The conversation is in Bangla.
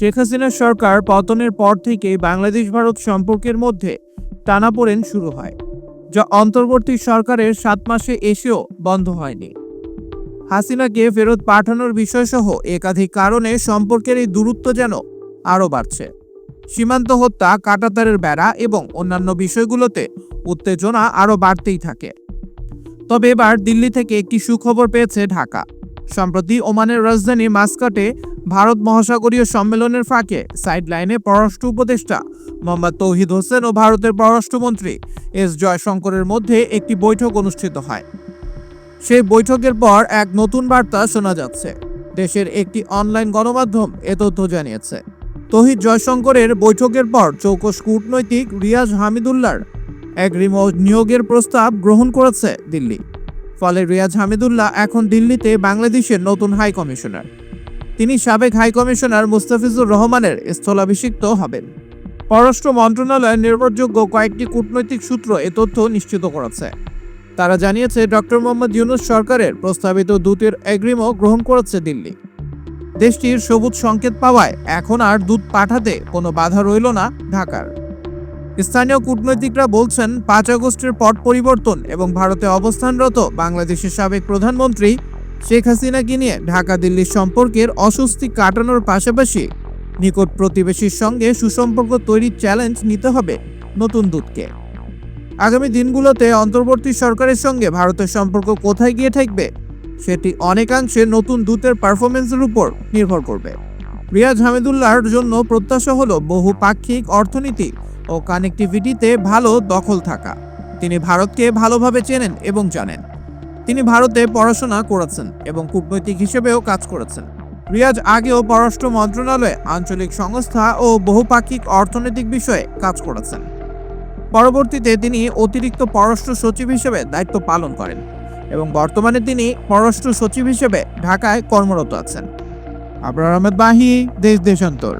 শেখ হাসিনার সরকার পতনের পর থেকে বাংলাদেশ ভারত সম্পর্কের মধ্যে টানাপোড়েন শুরু হয়, যা অন্তর্বর্তী সরকারের সাত মাসে এসেও বন্ধ হয়নি। হাসিনাকে ফেরত পাঠানোর বিষয়সহ একাধিক কারণে সম্পর্কের এই দূরত্ব যেন আরও বাড়ছে। সীমান্ত হত্যা, কাটাতারের বেড়া এবং অন্যান্য বিষয়গুলোতে উত্তেজনা আরও বাড়তেই থাকে। তবে এবার দিল্লি থেকে একটি সুখবর পেয়েছে ঢাকা। সম্প্রতি ওমানের রাজধানী মাস্কাটে ভারত মহাসাগরীয় সম্মেলনের ফাঁকে সাইডলাইনে পররাষ্ট্র উপদেষ্টা মোহাম্মদ তৌহিদ হোসেন ও ভারতের পররাষ্ট্রমন্ত্রী এস জয়শঙ্করের মধ্যে একটি বৈঠক অনুষ্ঠিত হয়। সেই বৈঠকের পর এক নতুন বার্তা শোনা যাচ্ছে। দেশের একটি অনলাইন গণমাধ্যম এ তথ্য জানিয়েছে। তহিদ জয়শঙ্করের বৈঠকের পর চৌকস কূটনৈতিক রিয়াজ হামিদুল্লাহর এক রিমোট নিয়োগের প্রস্তাব গ্রহণ করেছে দিল্লি। ফলে রিয়াজ হামিদুল্লাহ এখন দিল্লিতে বাংলাদেশের নতুন হাই কমিশনার তিনি সাবেক হাই কমিশনার মুস্তাফিজুর রহমানের স্থলাভিষিক্ত হবেন। পররাষ্ট্র মন্ত্রণালয়ের নির্ভরযোগ্য কয়েকটি কূটনৈতিক সূত্র এ তথ্য নিশ্চিত করেছে। তারা জানিয়েছে ডক্টর মোহাম্মদ ইউনুস সরকারের প্রস্তাবিত দূতের এগ্রিমো গ্রহণ করেছে দিল্লি। দেশটির সবুজ সংকেত পাওয়ায় এখন আর দূত পাঠাতে কোনো বাধা রইল না ঢাকার। স্থানীয় কূটনৈতিকরা বলছেন, পাঁচ আগস্টের পট পরিবর্তন এবং ভারতে অবস্থানরত বাংলাদেশের সাবেক প্রধানমন্ত্রী শেখ হাসিনাকে নিয়ে ঢাকা, দিল্লির সম্পর্কের অস্বস্তি কাটানোর পাশাপাশি নিকট প্রতিবেশীর সঙ্গে সুসম্পর্ক তৈরির চ্যালেঞ্জ নিতে হবে নতুন দূতকে। আগামী দিনগুলোতে অন্তর্বর্তী সরকারের সঙ্গে ভারতের সম্পর্ক কোথায় গিয়ে থাকবে সেটি অনেকাংশে নতুন দূতের পারফরমেন্সের উপর নির্ভর করবে। রিয়াজ হামিদুল্লাহর জন্য প্রত্যাশা হলো বহুপাক্ষিক অর্থনীতি ও কানেক্টিভিটিতে ভালো দখল থাকা। তিনি ভারতকে ভালোভাবে চেনেন এবং জানেন। তিনি ভারতে পড়াশোনা করেছেন এবং কূটনৈতিক হিসেবেও কাজ করেছেন। রিয়াজ আগেও পররাষ্ট্র মন্ত্রণালয়ে আঞ্চলিক সংস্থা ও বহুপাক্ষিক অর্থনৈতিক বিষয়ে কাজ করেছেন। পরবর্তীতে তিনি অতিরিক্ত পররাষ্ট্র সচিব হিসেবে দায়িত্ব পালন করেন এবং বর্তমানে তিনি পররাষ্ট্র সচিব হিসেবে ঢাকায় কর্মরত আছেন। আবরার আহমেদ বাহি, দেশ দেশান্তর।